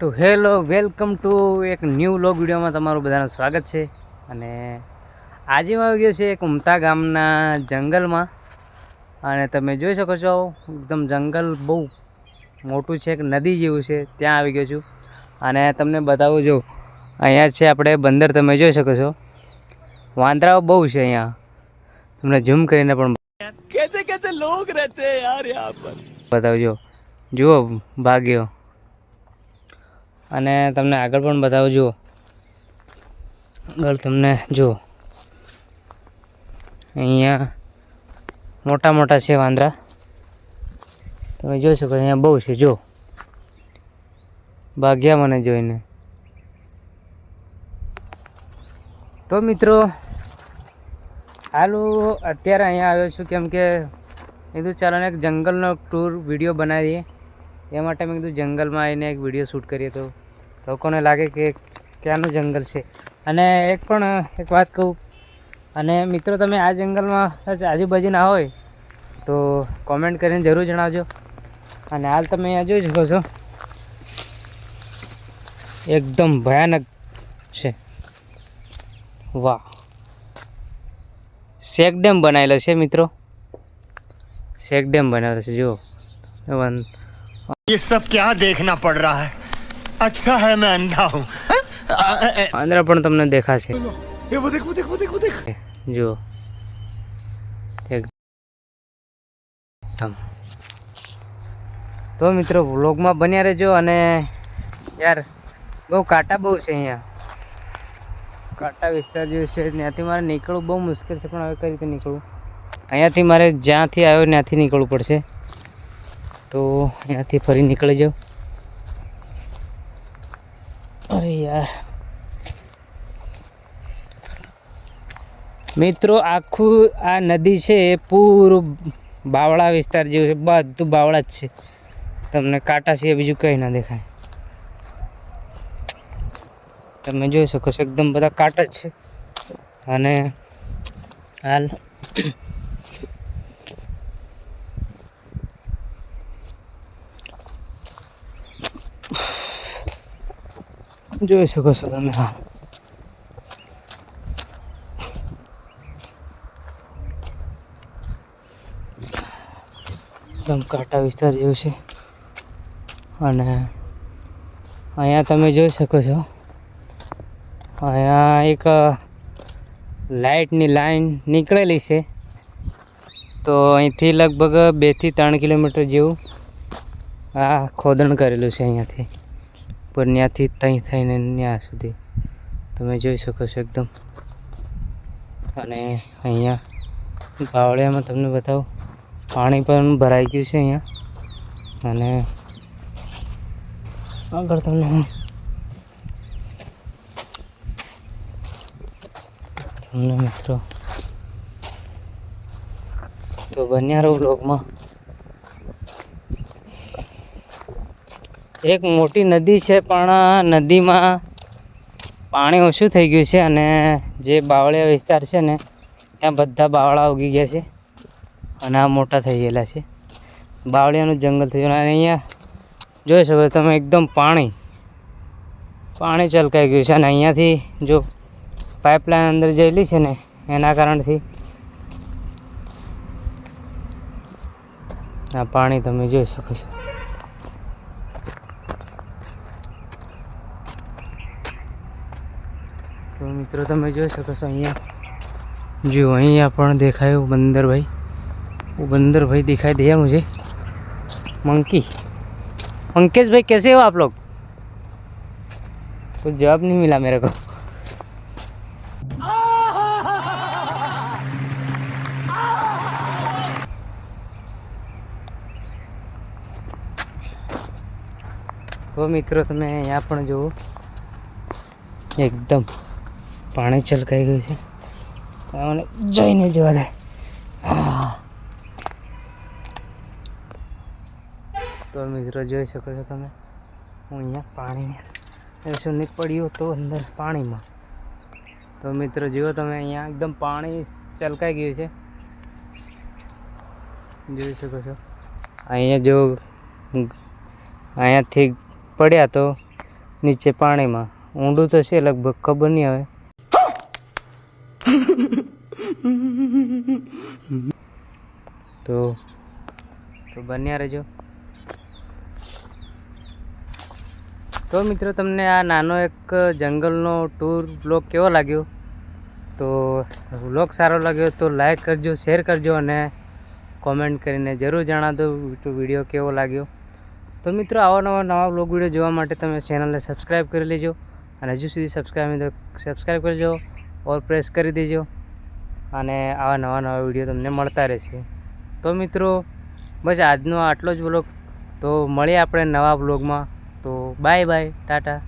તો hello welcome to એક new vlog વિડીયોમાં તમારું બધાનું સ્વાગત છે. અને આજે હું આવી ગયો છે એક ઉમતા ગામના જંગલમાં. અને તમે જોઈ શકો છો એકદમ જંગલ બહુ મોટું છે એક નદી જેવું છે ત્યાં આવી ગયો છું. અને તમને બતાવું જો અહીંયા છે આપણે બંદર તમે જોઈ શકો છો. વાંદરાઓ બહુ છે અહીંયા. તમને ઝૂમ કરીને પણ કેસે કેસે લોગ રહેતે યાર યહાં પર? બતાવજો. જુઓ ભાગ્યો. અને તમને આગળ પણ બતાવું જુઓ આગળ તમને જુઓ અહીંયા મોટા મોટા છે વાંદરા. તમે જોઈ શકો અહીંયા બહુ છે, જો. ભાગ્યા મને જોઈને. તો મિત્રો, હાલું, અત્યારે અહીંયા આવ્યો છું કેમ કે મેં કીધું ચાલો એક જંગલનો ટૂર વીડિયો બનાવીએ. એ માટે મેં કીધું જંગલમાં આવીને એક વીડિયો શૂટ કરીએ તો. લોકોને લાગે કે ક્યાંનું જંગલ છે અને એક પણ એક વાત કહું અને મિત્રો તમે આ જંગલમાં કદાચ આજુબાજુના હોય તો કોમેન્ટ કરીને જરૂર જણાવજો અને હાલ તમે અહીંયા જોઈ શકો છો એકદમ ભયાનક છે વાહ શેક ડેમ બનાવેલો છે મિત્રો શેક ડેમ બનાવેલો છે જુઓ વન- ये सब क्या देखना पड़ रहा है अच्छा है मैं अंधा हूँ વાંદરા પણ તમને દેખાશે ये वो देख वो देख वो देख वो देख જુઓ એકદમ તો મિત્રો વ્લોગમાં બન્યા રહેજો અને યાર બહુ કાંટા બહુ છે અહીંયા કાંટા વિસ્તાર જે છે ત્યાંથી મારે નીકળવું બહુ મુશ્કેલ છે પણ હવે કઈ રીતે નીકળવું અહીંયાથી મારે જ્યાંથી આવ્યો ત્યાંથી નીકળવું પડશે તો અહીંયાથી ફરી નીકળી જાઉં અરે યાર. મિત્રો, આખું આ નદી છે એ પૂરું બાવળા વિસ્તાર જેવું છે. બધું બાવળા જ છે. તમને કાંટા છે બીજું કંઈ ના દેખાય. તમે જોઈ શકો છો, એકદમ બધા કાંટા જ છે. અને હાલ જોઈ શકો છો તમે, હા. એકદમ કાંટા વિસ્તાર જેવું છે. અને અહીંયા તમે જોઈ શકો છો. અહીંયા એક લાઇટની લાઈન નીકળેલી છે. તો અહીંથી લગભગ બેથી ત્રણ કિલોમીટર જેવું આ ખોદણ કરેલું છે અહીંયાથી. પણ ત્યાંથી ત્યાં થઈને ત્યાં સુધી. તમે જોઈ શકો છો એકદમ. અને અહીંયા બાવળિયામાં તમને બતાવું. પાણી પણ ભરાઈ ગયું છે અહીંયા. અને આગળ તમને તમને મિત્રો, તો બન્યા રહો બ્લોગમાં એક મોટી નદી છે, પણ નદીમાં પાણી ઓછું થઈ ગયું છે અને જે બાવળિયા વિસ્તાર છે ને, ત્યાં બધા બાવળા ઉગી ગયા છે અને આ મોટા થઈ ગયેલા છે. બાવળિયાનું જંગલ થઈ ગયું અને અહીંયા જોઈ શકો તમે એકદમ પાણી પાણી ચલકાઈ ગયું છે અને અહીંયાથી જો પાઇપલાઇન અંદર જયેલી છે ને, એના કારણથી આ પાણી તમે જોઈ શકો છો. તો મિત્રો તમે જોઈ શકો છો અહીંયા જો અહીંયા પણ દેખાયું बंदर भाई वो बंदर भाई दिखाई दिया मुझे मंकी पंकज भाई कैसे हो आप लोग कुछ जवाब नहीं मिला मेरे को તો મિત્રો તમે અહીંયા પણ જુઓ એકદમ પાણી છલકાઈ ગયું છે. મને જઈને જવા દે. તો મિત્રો જોઈ શકો છો તમે, હું અહીંયા પાણીને શું નીકળ્યું તો અંદર પાણીમાં. તો મિત્રો જુઓ તમે, અહીંયા એકદમ પાણી ચલકાઈ ગયું છે. જોઈ શકો છો. અહીંયા જો અહીંયાથી પડ્યા તો નીચે પાણીમાં. ઊંડું તો છે, લગભગ ખબર નહીં હવે. તો તો બન્યા રહેજો. તો મિત્રો, તમને આ નાનો એક જંગલનો ટૂર બ્લોગ કેવો લાગ્યો? તો બ્લોગ સારો લાગ્યો તો લાઈક કરજો શેર કરજો અને કોમેન્ટ કરીને જરૂર જણાવજો વીડિયો કેવો લાગ્યો. તો મિત્રો, આવા નવા નવા બ્લોગ વીડિયો જોવા માટે તમે ચેનલને સબસ્ક્રાઈબ કરી લેજો અને હજુ સુધી સબસ્ક્રાઈબ સબસ્ક્રાઈબ કરજો. ઓર પ્રેસ કરી દેજો. અને આવા નવા નવા વીડિયો તમને મળતા રહેશે. તો મિત્રો, બસ આજનો આટલો જ બ્લોગ તો મળીએ આપણે નવા બ્લોગમાં તો બાય બાય ટાટા.